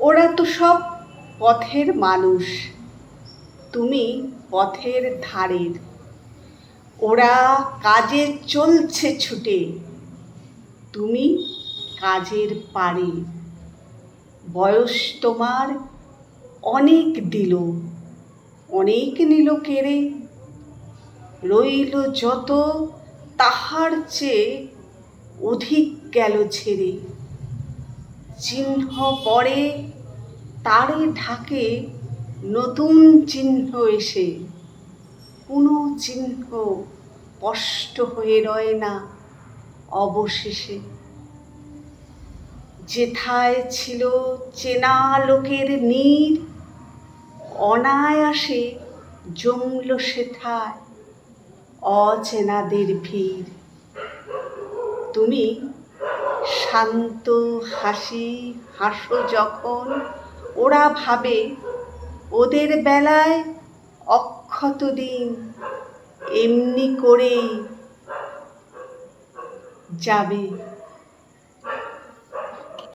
ওরা তো সব পথের মানুষ। তুমি পথের ধারের। ওরা কাজে চলছে ছুটে। তুমি কাজের পারে। বয়স তোমার অনেক দিল, অনেক নিল কেড়ে। রইল যত, তাহার চেয়ে অধিক গেল ছেড়ে। চিহ্ন পড়ে, তারে ঢাকে নতুন চিহ্ন এসে। কোনো চিহ্ন স্পষ্ট হয়ে রয় না অবশেষে। যেথায় ছিল চেনা লোকের নীড় অনায়াসে জমল সেথায় অচেনাদের ভিড়। তুমি শান্ত হাসি হাসো যখন। ওরা ভাবে ওদের বেলায় অক্ষত দিন এমনি করেই যাবে।